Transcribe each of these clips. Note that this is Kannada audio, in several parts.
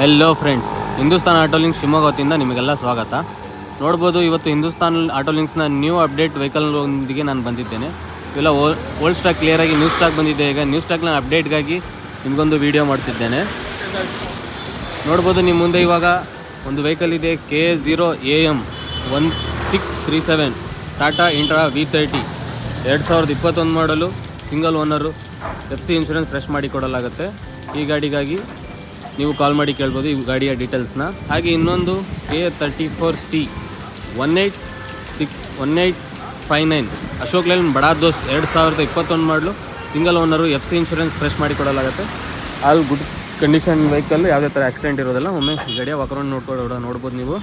Hello friends Hindustan auto links Shivamogga ವತಿಯಿಂದ ನಿಮಗೆಲ್ಲ ಸ್ವಾಗತ. ನೋಡ್ಬೋದು ಇವತ್ತು ಹಿಂದೂಸ್ತಾನ್ ಆಟೋ ಲಿಂಕ್ಸ್ನ ನ್ಯೂ ಅಪ್ಡೇಟ್ ವೆಹಿಕಲ್ನೊಂದಿಗೆ ನಾನು ಬಂದಿದ್ದೇನೆ. ಇವೆಲ್ಲ ಓಲ್ಡ್ ಸ್ಟಾಕ್ ಕ್ಲಿಯರಾಗಿ ನ್ಯೂ ಸ್ಟಾಕ್ ಬಂದಿದೆ. ಈಗ ನ್ಯೂ ಸ್ಟಾಕ್ನ ಅಪ್ಡೇಟ್ಗಾಗಿ ನಿಮಗೊಂದು ವಿಡಿಯೋ ಮಾಡ್ತಿದ್ದೇನೆ. ನೋಡ್ಬೋದು ನಿಮ್ಮ ಮುಂದೆ ಇವಾಗ ಒಂದು ವೆಹಿಕಲ್ ಇದೆ K zero A M one six three seven Tata Intra V thirty ಎರಡು ಸಾವಿರದ ಇಪ್ಪತ್ತೊಂದು ಮಾಡಲು single owner F C insurance fresh ಮಾಡಿ ಕೊಡಲಾಗುತ್ತೆ. ಈ ಗಾಡಿಗಾಗಿ ನೀವು ಕಾಲ್ ಮಾಡಿ ಕೇಳ್ಬೋದು ಈ ಗಾಡಿಯ ಡೀಟೇಲ್ಸ್ನ ಹಾಗೆ ಇನ್ನೊಂದು K thirty four C one eight six one eight five nine Ashok Leyland Bada Dost, ಎರಡು ಸಾವಿರದ ಇಪ್ಪತ್ತೊಂದು ಮಾಡಲು single owner F C insurance fresh ಮಾಡಿ ಕೊಡಲಾಗುತ್ತೆ. ಆಲ್ ಗುಡ್ ಕಂಡೀಷನ್ ವೆಹಿಕಲ್ ಯಾವುದೇ ಥರ ಆಕ್ಸಿಡೆಂಟ್ ಇರೋದಿಲ್ಲ. ಒಮ್ಮೆ ಈ ಗಾಡಿಯ ವಾಕರೌಂಡ್ ನೋಡ್ಕೊಂಡು ನೋಡ್ಬೋದು ನೀವು.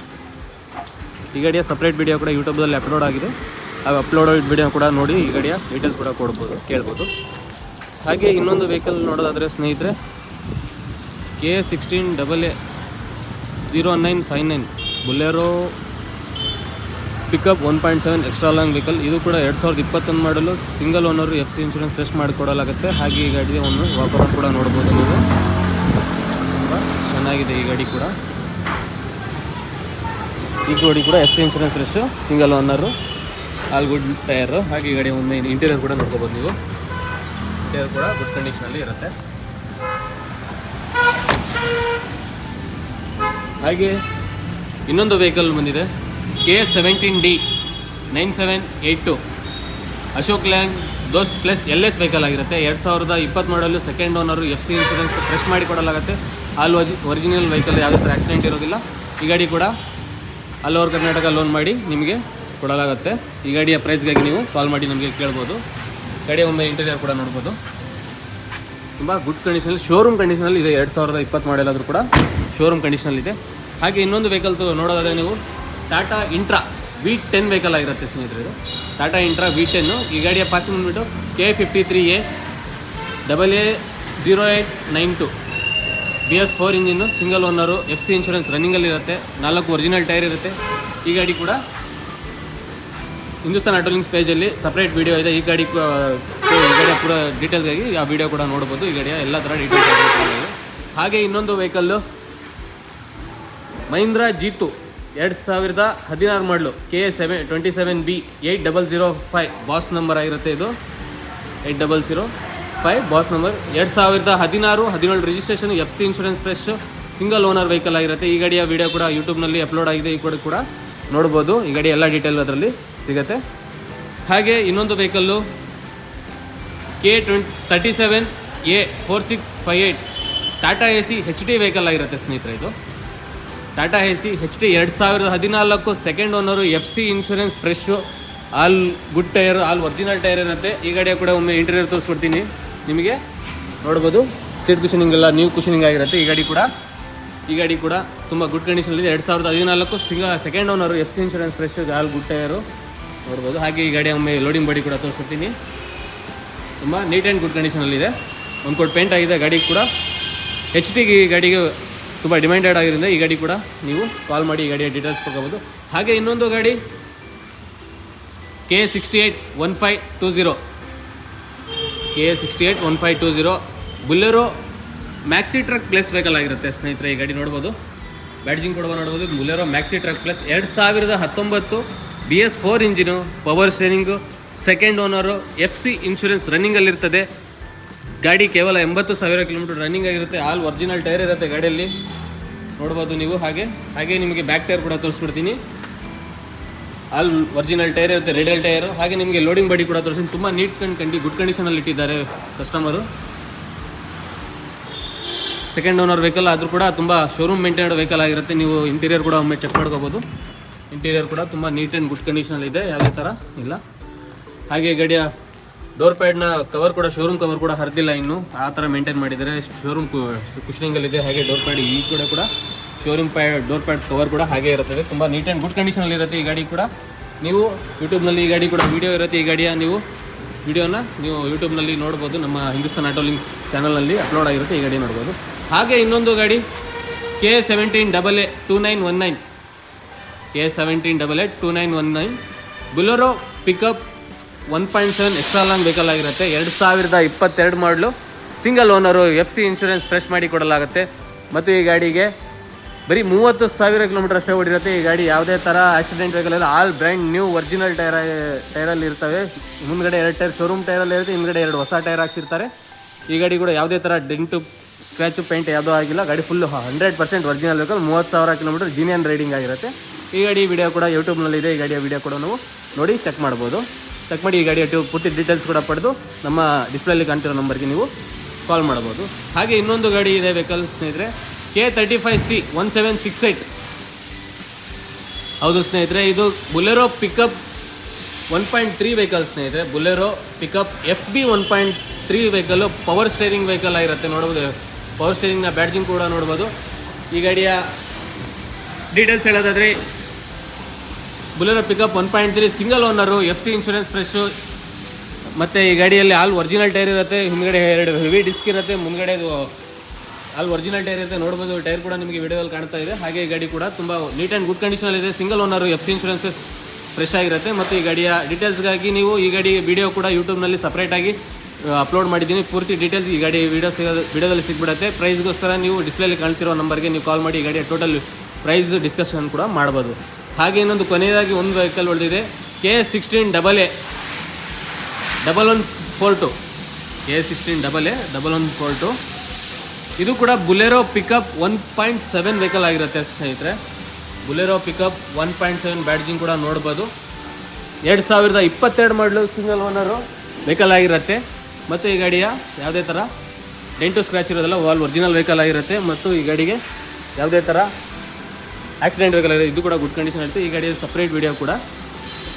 ಈ ಗಾಡಿಯ ಸಪ್ರೇಟ್ ವಿಡಿಯೋ ಕೂಡ ಯೂಟ್ಯೂಬಲ್ಲಿ ಅಪ್ಲೋಡ್ ಆಗಿದೆ. ಆ ಅಪ್ಲೋಡ್ ವಿಡಿಯೋ ಕೂಡ ನೋಡಿ ಈ ಗಾಡಿಯ ಡೀಟೇಲ್ಸ್ ಕೂಡ ಕೊಡ್ಬೋದು ಕೇಳ್ಬೋದು. ಹಾಗೆ ಇನ್ನೊಂದು ವೆಹಿಕಲ್ ನೋಡೋದಾದರೆ ಸ್ನೇಹಿತರೆ K sixteen double A zero nine five nine Bolero pickup one point seven extra long vehicle ಇದು ಕೂಡ ಎರಡು ಸಾವಿರದ ಇಪ್ಪತ್ತೊಂದು ಮಾಡಲು single owner F C insurance test ಮಾಡಿಕೊಡಲಾಗುತ್ತೆ. ಹಾಗೆ ಈ ಗಾಡಿಗೆ ಒಂದು ವಾಕೌಟ್ ಕೂಡ ನೋಡ್ಬೋದು ನೀವು. ತುಂಬ ಚೆನ್ನಾಗಿದೆ ಈ ಗಾಡಿ ಕೂಡ. ಈ ಗಾಡಿ ಕೂಡ F C insurance fresh single owner all good tyre ಹಾಗೆ ಈ ಗಾಡಿ ಒಂದು ಇಂಟೀರಿಯರ್ ಕೂಡ ನೋಡ್ಕೋಬೋದು ನೀವು. ಇಂಟೀರಿಯರ್ ಕೂಡ ಗುಡ್ ಕಂಡೀಷನಲ್ಲಿ ಇರುತ್ತೆ. ಹಾಗೆ ಇನ್ನೊಂದು ವೆಹಿಕಲ್ ಬಂದಿದೆ. K seventeen D nine seven eight two. Ashok Leyland Dost plus L S vehicle ಆಗಿರುತ್ತೆ. ಎರಡು ಸಾವಿರದ ಇಪ್ಪತ್ತು ಮಾಡಲು second owner F C insurance fresh ಮಾಡಿ ಕೊಡಲಾಗುತ್ತೆ. ಆಲ್ ಒಜಿ ಒರಿಜಿನಲ್ ವೆಹಿಕಲ್ ಯಾವುದೇ ಥರ ಆಕ್ಸಿಡೆಂಟ್ ಇರೋದಿಲ್ಲ. ಈ ಗಾಡಿ ಕೂಡ ಆಲ್ ಓವರ್ ಕರ್ನಾಟಕ ಲೋನ್ ಮಾಡಿ ನಿಮಗೆ ಕೊಡಲಾಗುತ್ತೆ. ಈ ಗಾಡಿಯ ಪ್ರೈಸ್ಗಾಗಿ ನೀವು ಕಾಲ್ ಮಾಡಿ ನಮಗೆ ಕೇಳ್ಬೋದು. ಗಾಡಿಯ ಒಮ್ಮೆ ಇಂಟೀರಿಯರ್ ಕೂಡ ನೋಡ್ಬೋದು. ತುಂಬ ಗುಡ್ ಕಂಡೀಷನಲ್ಲಿ ಶೋರೂಮ್ ಕಂಡೀಷನಲ್ಲಿ ಇದೆ, ಎರಡು ಸಾವಿರದ ಇಪ್ಪತ್ತು ಮಾಡೆಲ್ ಕೂಡ ಶೋರೂಮ್ ಕಂಡೀಷನಲ್ಲಿ ಇದೆ. ಹಾಗೆ ಇನ್ನೊಂದು ವೆಹಿಕಲ್ ನೋಡೋದಾದರೆ ನೀವು Tata Intra V ten vehicle ಆಗಿರುತ್ತೆ ಸ್ನೇಹಿತರೆ ಟಾಟಾ ಇಂಟ್ರಾ ವಿ ಟೆನ್ನು ಈ ಗಾಡಿಯ ಪಾಸಿಂಗ್ ಬಂದುಬಿಟ್ಟು K fifty three A double A zero eight nine two B S four engine single owner F C insurance ರನ್ನಿಂಗಲ್ಲಿ ಇರುತ್ತೆ, ನಾಲ್ಕು ಒರಿಜಿನಲ್ ಟೈರ್ ಇರುತ್ತೆ. ಈ ಗಾಡಿ ಕೂಡ ಹಿಂದೂಸ್ತಾನ್ ಆಟೋಲಿಂಗ್ಸ್ ಪೇಜಲ್ಲಿ ಸಪ್ರೇಟ್ ವಿಡಿಯೋ ಇದೆ. ಈ ಗಾಡಿ ಕೂ- ಈ ಕೂಡ ಡೀಟೇಲ್ಗಾಗಿ ಆ ವಿಡಿಯೋ ಕೂಡ ನೋಡ್ಬೋದು. ಈ ಗಾಡಿಯ ಎಲ್ಲ ಥರ ಡೀಟೇಲ್ಸ್ ಹಾಗೆ ಇನ್ನೊಂದು ವೆಹಿಕಲ್ಲು ಮಹೀಂದ್ರ ಜಿ ಟು ಎರಡು ಸಾವಿರದ ಹದಿನಾರು ಮಾಡಲು K A seven twenty seven B eight double zero five boss number ಆಗಿರುತ್ತೆ ಇದು. Eight double zero five boss number ಎರಡು ಸಾವಿರದ ಹದಿನಾರು, ಹದಿನೇಳು registration F C insurance fresh single owner vehicle ಆಗಿರುತ್ತೆ. ಈ ಗಾಡಿಯ ವಿಡಿಯೋ ಕೂಡ ಯೂಟ್ಯೂಬ್ನಲ್ಲಿ ಅಪ್ಲೋಡ್ ಆಗಿದೆ. ಈ ಕೂಡ ಕೂಡ ನೋಡ್ಬೋದು. ಈ ಗಾಡಿ ಎಲ್ಲ ಡೀಟೇಲ್ ಅದರಲ್ಲಿ ಸಿಗುತ್ತೆ. ಹಾಗೆ ಇನ್ನೊಂದು vehicle K twenty thirty seven A four six five eight Tata A C H D vehicle ಆಗಿರುತ್ತೆ ಸ್ನೇಹಿತರೆ ಇದು. Tata A C H D ಎರಡು ಸಾವಿರದ ಹದಿನಾಲ್ಕು second owner F C insurance fresh all good tyre all original tyre ಇರುತ್ತೆ. ಈ ಗಾಡಿಯ ಕೂಡ ಒಮ್ಮೆ ಇಂಟೀರಿಯರ್ ತೋರಿಸ್ಕೊಡ್ತೀನಿ. ನಿಮಗೆ ನೋಡ್ಬೋದು. ಸೀಟ್ ಕುಷನಿಂಗ್ ಎಲ್ಲ ನ್ಯೂ ಕುಷನಿಂಗ್ ಆಗಿರುತ್ತೆ. ಈ ಗಾಡಿ ಕೂಡ, ಈ ಗಾಡಿ ಕೂಡ ತುಂಬ ಗುಡ್ ಕಂಡೀಷನಲ್ಲಿ ಎರಡು ಸಾವಿರದ ಹದಿನಾಲ್ಕು Singh second owner F C insurance fresh all good tyre ನೋಡ್ಬೋದು. ಹಾಗೆ ಈ ಗಾಡಿ ಒಮ್ಮೆ ಲೋಡಿಂಗ್ ಬಾಡಿ ಕೂಡ ತೋರಿಸ್ಕೊಡ್ತೀನಿ. ತುಂಬ ನೀಟ್ ಆ್ಯಂಡ್ ಗುಡ್ ಕಂಡೀಷನಲ್ಲಿದೆ ಒಂದು ಕೋಟ್ ಪೇಂಟ್ ಆಗಿದೆ, ಗಾಡಿ ಕೂಡ. ಎಚ್ ಟಿ ಗಾಡಿಗೆ ತುಂಬ ಡಿಮ್ಯಾಂಡೆಡ್ ಆಗಿರೋದ್ರಿಂದ ಈ ಗಾಡಿ ಕೂಡ ನೀವು ಕಾಲ್ ಮಾಡಿ ಈ ಗಾಡಿಯ ಡೀಟೇಲ್ಸ್ ತಗೋಬೋದು ಹಾಗೆ ಇನ್ನೊಂದು ಗಾಡಿ K sixty eight one five two zero K sixty eight one five two zero Bolero Maxi Truck plus vehicle ಆಗಿರುತ್ತೆ ಸ್ನೇಹಿತರೆ, ಈ ಗಾಡಿ ನೋಡ್ಬೋದು. ಬ್ಯಾಡ್ಜಿಂಗ್ ಕೂಡ ನೋಡ್ಬೋದು. ಬುಲೆರೋ ಮ್ಯಾಕ್ಸಿ ಟ್ರಕ್ ಪ್ಲಸ್ ಎರಡು ಸಾವಿರದ ಹತ್ತೊಂಬತ್ತು B S four engine power steering second owner F C insurance ರನ್ನಿಂಗಲ್ಲಿರ್ತದೆ ಗಾಡಿ ಕೇವಲ ಎಂಬತ್ತು ಸಾವಿರ ಕಿಲೋಮೀಟರ್ ರನ್ನಿಂಗ್ ಆಗಿರುತ್ತೆ. ಆಲ್ ಒರಿಜಿನಲ್ ಟೈರ್ ಇರುತ್ತೆ ಗಾಡಿಯಲ್ಲಿ. ನೋಡ್ಬೋದು ನೀವು ಹಾಗೆ. ಹಾಗೆ ನಿಮಗೆ ಬ್ಯಾಕ್ ಟೈರ್ ಕೂಡ ತೋರಿಸ್ಬಿಡ್ತೀನಿ ಆಲ್ ಒರಿಜಿನಲ್ ಟೈರ್ ಇರುತ್ತೆ ರೆಡಲ್ ಟೈರು ಹಾಗೆ ನಿಮಗೆ ಲೋಡಿಂಗ್ ಬಾಡಿ ಕೂಡ ತೋರಿಸ್ತೀನಿ. ತುಂಬ ನೀಟ್ ಕಂಡು ಕಂಡು ಗುಡ್ ಕಂಡೀಷನಲ್ಲಿ ಇಟ್ಟಿದ್ದಾರೆ ಕಸ್ಟಮರು ಸೆಕೆಂಡ್ ಓನರ್ ವೆಹಿಕಲ್ ಆದರೂ ಕೂಡ ತುಂಬ ಶೋರೂಮ್ ಮೇಂಟೈನ್ಡ್ ವೆಹಿಕಲ್ ಆಗಿರುತ್ತೆ. ನೀವು ಇಂಟೀರಿಯರ್ ಕೂಡ ಒಮ್ಮೆ ಚೆಕ್ ಮಾಡ್ಕೋಬೋದು. ಇಂಟೀರಿಯರ್ ಕೂಡ ತುಂಬ ನೀಟ್ ಆ್ಯಂಡ್ ಗುಡ್ ಕಂಡೀಷನಲ್ಲಿ ಇದೆ. ಯಾವುದೇ ಥರ ಇಲ್ಲ. ಹಾಗೆ ಗಡಿಯ ಡೋರ್ ಪ್ಯಾಡ್ನ ಕವರ್ ಕೂಡ ಶೋರೂಮ್ ಕವರ್ ಕೂಡ ಹರಿದಿಲ್ಲ ಇನ್ನು. ಆ ಥರ ಮೇಂಟೈನ್ ಮಾಡಿದ್ದಾರೆ. ಶೋರೂಮ್ ಕುಷನಿಂಗಲ್ಲಿದೆ ಹಾಗೆ ಡೋರ್ ಪ್ಯಾಡ್ ಈ ಕೂಡ ಕೂಡ showroom pad door pad cover ಕೂಡ ಹಾಗೆ ಇರುತ್ತದೆ. ತುಂಬ ನೀಟ್ ಆ್ಯಂಡ್ ಗುಡ್ ಕಂಡೀಷನಲ್ಲಿ ಇರುತ್ತೆ ಈ ಗಾಡಿ ಕೂಡ. ನೀವು ಯೂಟ್ಯೂಬ್ನಲ್ಲಿ ಈ ಗಾಡಿ ಕೂಡ ವಿಡಿಯೋ ಇರುತ್ತೆ. ಈ ಗಾಡಿಯ ನೀವು ವಿಡಿಯೋನ ನೀವು ಯೂಟ್ಯೂಬ್ನಲ್ಲಿ ನೋಡ್ಬೋದು. ನಮ್ಮ ಹಿಂದೂಸ್ತಾನ್ ಆಟೋ ಲಿಂಕ್ಸ್ ಚಾನಲಲ್ಲಿ ಅಪ್ಲೋಡ್ ಆಗಿರುತ್ತೆ. ಈ ಗಾಡಿ ನೋಡ್ಬೋದು. ಹಾಗೆ ಇನ್ನೊಂದು ಗಾಡಿ K seventeen double A two nine one nine K seventeen double A two nine one nine Bolero pickup one point seven extra long vehicle ಆಗಿರುತ್ತೆ ಎರಡು ಸಾವಿರದ ಇಪ್ಪತ್ತೆರಡು ಮಾಡಲು single owner F C insurance fresh ಮಾಡಿ ಕೊಡಲಾಗುತ್ತೆ. ಮತ್ತು ಈ ಗಾಡಿಗೆ ಬರೀ ಮೂವತ್ತು ಸಾವಿರ ಕಿಲೋಮೀಟರ್ ಅಷ್ಟೇ ಓಡಿರುತ್ತೆ. ಈ ಗಾಡಿ ಯಾವುದೇ ಥರ accident vehicle all brand new original tyre, ಟೈರಲ್ಲಿ ಇರ್ತವೆ. ಮುಂದ್ಗಡೆ ಎರಡು ಟೈರ್ ಶೋರೂಮ್ ಟೈರಲ್ಲಿ ಇರುತ್ತೆ. ಹಿಂದ್ಗಡೆ ಎರಡು ಹೊಸ ಟೈರ್ ಹಾಕ್ಸಿರ್ತಾರೆ. ಈ ಗಾಡಿ ಕೂಡ ಯಾವುದೇ ಥರ ಡೆಂಟು, ಸ್ಕ್ರ್ಯಾಚು, ಪೇಂಟ್ ಯಾವುದೂ ಆಗಿಲ್ಲ. ಗಾಡಿ full hundred percent original vehicle ಮೂವತ್ತು ಸಾವಿರ ಕಿಲೋಮೀಟರ್ ಜೀನಿಯನ್ ರೈಡಿಂಗ್ ಆಗಿರುತ್ತೆ. ಈ ಗಾಡಿ ವಿಡಿಯೋ ಕೂಡ ಯೂಟ್ಯೂಬ್ನಲ್ಲಿದೆ ಈ ಗಾಡಿಯ ವಿಡಿಯೋ ಕೂಡ ನಾವು ನೋಡಿ ಚೆಕ್ ಮಾಡ್ಬೋದು. ಚೆಕ್ ಮಾಡಿ ಈ ಗಾಡಿಯ ಟ್ಯೂಬ್ ಪೂರ್ತಿ ಡೀಟೇಲ್ಸ್ ಕೂಡ ಪಡೆದು ನಮ್ಮ ಡಿಸ್ಪ್ಲೇಲಿ ಕಾಣ್ತಿರೋ ನಂಬರ್ಗೆ ನೀವು ಕಾಲ್ ಮಾಡ್ಬೋದು ಹಾಗೆ ಇನ್ನೊಂದು ಗಾಡಿ ಇದೆ ವೆಹಿಕಲ್ ಸ್ನೇಹಿತರೆ K thirty five C one seven six eight ಹೌದು, ಸ್ನೇಹಿತರೆ, ಇದು Bolero pickup one point three vehicle ಸ್ನೇಹಿತರೆ. Bolero pickup F B one point three vehicle power steering vehicle ಆಗಿರುತ್ತೆ, ನೋಡ್ಬೋದು. ಪವರ್ ಸ್ಟೇರಿಂಗ್ನ ಬ್ಯಾಡ್ಜಿಂಗ್ ಕೂಡ ನೋಡ್ಬೋದು. ಈ ಗಾಡಿಯ ಡೀಟೇಲ್ಸ್ ಹೇಳೋದಾದರೆ Bolero pickup one point three, single owner, F C insurance fresh. ಮತ್ತು ಈ ಗಾಡಿಯಲ್ಲಿ ಆಲ್ ಒರಿಜಿನಲ್ ಟೈರ್ ಇರುತ್ತೆ, ಹಿಂದ್ಗಡೆ ಎರಡು ಹೆವಿ ಡಿಸ್ಕ್ ಇರುತ್ತೆ, ಮುಂದ್ಗಡೆ ಆಲ್ ಒರಿಜಿನಲ್ ಟೈರ್ ಇರುತ್ತೆ. ನೋಡ್ಬೋದು, ಟೈರ್ ಕೂಡ ನಿಮಗೆ ವಿಡಿಯೋದಲ್ಲಿ ಕಾಣ್ತಾ ಇದೆ. ಹಾಗೆ ಈ ಗಾಡಿ ಕೂಡ ತುಂಬ ನೀಟ್ ಆ್ಯಂಡ್ ಗುಡ್ ಕಂಡೀಷನಲ್ಲಿ ಇದೆ. Single owner F C insurance fresh ಆಗಿರುತ್ತೆ. ಮತ್ತು ಈ ಗಾಡಿಯ ಡೀಟೇಲ್ಸ್ಗಾಗಿ ನೀವು ಈ ಗಾಡಿ ವಿಡಿಯೋ ಕೂಡ ಯೂಟ್ಯೂಬ್ನಲ್ಲಿ ಸಪ್ರೇಟಾಗಿ ಅಪ್ಲೋಡ್ ಮಾಡಿದ್ದೀನಿ. ಪೂರ್ತಿ ಡೀಟೇಲ್ಸ್ ಈ ಗಾಡಿ ವಿಡಿಯೋ ಸಿಗೋದು ವಿಡಿಯೋದಲ್ಲಿ ಸಿಗ್ಬಿಡುತ್ತೆ. ಪ್ರೈಸ್ಗೋಸ್ಕರ ನೀವು ಡಿಸ್ಪ್ಲೇಲಿ ಕಾಣ್ತಿರೋ ನಂಬರ್ಗೆ ನೀವು ಕಾಲ್ ಮಾಡಿ ಈ ಗಾಡಿಯ ಟೋಟಲ್ ಪ್ರೈಸ್ ಡಿಸ್ಕಷನ್ ಕೂಡ ಮಾಡ್ಬೋದು. ಹಾಗೆ ಇನ್ನೊಂದು ಕೊನೆಯದಾಗಿ ಒಂದು ವೆಹಿಕಲ್ ಹೊಡೆದಿದೆ. K S sixteen double A double one four two K S sixteen double A double one four two ಇದು ಕೂಡ Bolero pickup one point seven vehicle ಆಗಿರುತ್ತೆ ಸ್ನೇಹಿತರೆ. Bolero pickup one point seven badging ಕೂಡ ನೋಡ್ಬೋದು. ಎರಡು ಸಾವಿರದ ಇಪ್ಪತ್ತೆರಡು ಮಾಡಲು ಸಿಂಗಲ್ ಓನರು ವೆಹಿಕಲ್ ಆಗಿರುತ್ತೆ. ಮತ್ತು ಈ ಗಾಡಿಯ ಯಾವುದೇ ಥರ ಡೆಂಟು ಸ್ಕ್ರ್ಯಾಚ್ ಇರೋದಲ್ಲ ವಾಲ್ ಒರಿಜಿನಲ್ ವೆಹಿಕಲ್ ಆಗಿರುತ್ತೆ. ಮತ್ತು ಈ ಗಾಡಿಗೆ ಯಾವುದೇ ಥರ ಆಕ್ಸಿಡೆಂಟ್ ವೆಹಿಕಲ್ ಇದೆ ಕೂಡ ಗುಡ್ ಕಂಡೀಷನ್ ಇರುತ್ತೆ. ಈ ಗಾಡಿಯ ಸಪ್ರೇಟ್ ವೀಡಿಯೋ ಕೂಡ.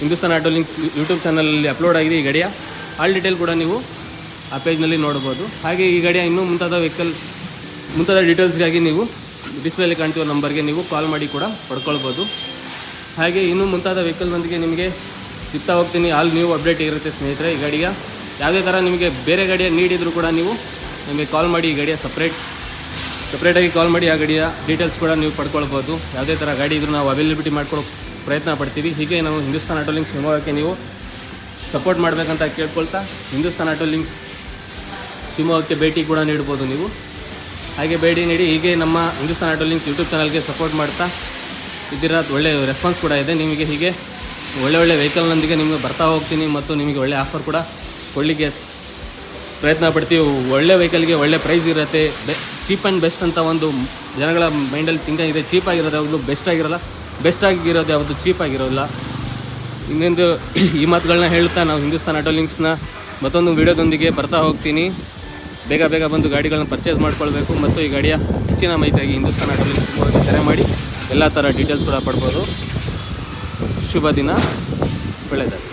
ಹಿಂದೂಸ್ತಾನ್ ಆಟೋ ಲಿಂಕ್ಸ್ ಯೂಟ್ಯೂಬ್ ಚಾನಲಲ್ಲಿ ಅಪ್ಲೋಡ್ ಆಗಿದೆ ಈ ಗಾಡಿಯ. ಆಲ್ ಡೀಟೇಲ್ ಕೂಡ ನೀವು ಆ ಪೇಜ್ನಲ್ಲಿ ನೋಡ್ಬೋದು ಹಾಗೆ ಈ ಗಾಡಿಯ ಇನ್ನೂ ಮುಂತಾದ ವೆಹಿಕಲ್ ಮುಂತಾದ ಡೀಟೇಲ್ಸ್ಗಾಗಿ ನೀವು ಡಿಸ್ಪ್ಲೇಲಿ ಕಾಣ್ತಿರೋ ನಂಬರ್ಗೆ ನೀವು ಕಾಲ್ ಮಾಡಿ ಕೂಡ ಪಡ್ಕೊಳ್ಬೋದು ಹಾಗೆ ಇನ್ನೂ ಮುಂತಾದ ವೆಹಿಕಲ್ನೊಂದಿಗೆ ನಿಮಗೆ ಸಿಗ್ತಾ ಹೋಗ್ತೀನಿ. ಆಲ್ ನ್ಯೂ ಅಪ್ಡೇಟ್ ಇರುತ್ತೆ ಸ್ನೇಹಿತರೆ ಈ ಗಾಡಿಯ. ಯಾವುದೇ ಥರ ನಿಮಗೆ ಬೇರೆ ಗಾಡಿಯ ನೀಡಿದರೂ ಕೂಡ ನೀವು ನಿಮಗೆ ಕಾಲ್ ಮಾಡಿ ಈ ಗಾಡಿಯ ಸಪ್ರೇಟ್ ಸಪ್ರೇಟಾಗಿ ಕಾಲ್ ಮಾಡಿ ಆ ಗಾಡಿಯ ಡೀಟೇಲ್ಸ್ ಕೂಡ ನೀವು ಪಡ್ಕೊಳ್ಬೋದು. ಯಾವುದೇ ಥರ ಗಾಡಿ ಇದ್ರೂ ನಾವು ಅವೈಲೇಬಿಲಿಟಿ ಮಾಡ್ಕೊಳ್ಳೋ ಪ್ರಯತ್ನ ಪಡ್ತೀವಿ. ಹೀಗೆ ನಾವು ಹಿಂದೂಸ್ತಾನ್ ಆಟೋ ಲಿಂಕ್ಸ್ ಶಿವಮೊಗ್ಗಕ್ಕೆ ನೀವು ಸಪೋರ್ಟ್ ಮಾಡಬೇಕಂತ ಕೇಳ್ಕೊಳ್ತಾ ಹಿಂದೂಸ್ತಾನ್ ಆಟೋ ಲಿಂಕ್ಸ್ ಶಿವಮೊಗ್ಗಕ್ಕೆ ಭೇಟಿ ಕೂಡ ನೀಡ್ಬೋದು ನೀವು. ಹಾಗೆ ಭೇಟಿ ನೀಡಿ ಹೀಗೆ ನಮ್ಮ ಹಿಂದೂಸ್ತಾನ್ ಆಟೋ ಲಿಂಕ್ಸ್ ಯೂಟ್ಯೂಬ್ ಚಾನಲ್ಗೆ ಸಪೋರ್ಟ್ ಮಾಡ್ತಾ ಇದ್ದೀರ ಒಳ್ಳೆಯ ರೆಸ್ಪಾನ್ಸ್ ಕೂಡ ಇದೆ. ನಿಮಗೆ ಹೀಗೆ ಒಳ್ಳೆ ಒಳ್ಳೆ ವೆಹಿಕಲ್ನೊಂದಿಗೆ ನಿಮಗೆ ಬರ್ತಾ ಹೋಗ್ತೀನಿ ಮತ್ತು ನಿಮಗೆ ಒಳ್ಳೆ ಆಫರ್ ಕೂಡ ಕೊಡಲಿಕ್ಕೆ ಪ್ರಯತ್ನ ಪಡ್ತೀವಿ. ಒಳ್ಳೆ ವೆಹಿಕಲ್ಗೆ ಒಳ್ಳೆ ಪ್ರೈಸ್ ಇರುತ್ತೆ. ಚೀಪ್ ಆ್ಯಂಡ್ ಬೆಸ್ಟ್ ಅಂತ ಒಂದು ಜನಗಳ ಮೈಂಡಲ್ಲಿ ತಿಂಕ್ ಆಗಿದೆ. ಚೀಪ್ ಆಗಿರೋದು ಯಾವುದು? ಬೆಸ್ಟ್ ಆಗಿರೋಲ್ಲ. ಬೆಸ್ಟ್ ಆಗಿರೋದು ಯಾವುದು? ಚೀಪ್ ಆಗಿರೋಲ್ಲ. ಇನ್ನೊಂದು ಈ ಮಾತುಗಳನ್ನ ಹೇಳ್ತಾ ನಾವು ಹಿಂದೂಸ್ತಾನ್ ಆಟೋ ಲಿಂಕ್ಸ್ನ ಮತ್ತೊಂದು ವೀಡಿಯೋದೊಂದಿಗೆ ಬರ್ತಾ ಹೋಗ್ತೀನಿ. ಬೇಗ ಬೇಗ ಬಂದು ಗಾಡಿಗಳನ್ನ ಪರ್ಚೇಸ್ ಮಾಡ್ಕೊಳ್ಬೇಕು. ಮತ್ತು ಈ ಗಾಡಿಯ ಹೆಚ್ಚಿನ ಮಾಹಿತಿಯಾಗಿ ಹಿಂದೂಸ್ತಾನ್ ಆಟೋ ಲಿಂಕ್ಸ್ ಮೂಲಕ ಕರೆ ಮಾಡಿ. ಎಲ್ಲ ಥರ ಡೀಟೇಲ್ಸ್ ಕೂಡ ಪಡ್ಬೋದು. ಶುಭ ದಿನ. ಒಳ್ಳೆಯದಾಗಲಿ.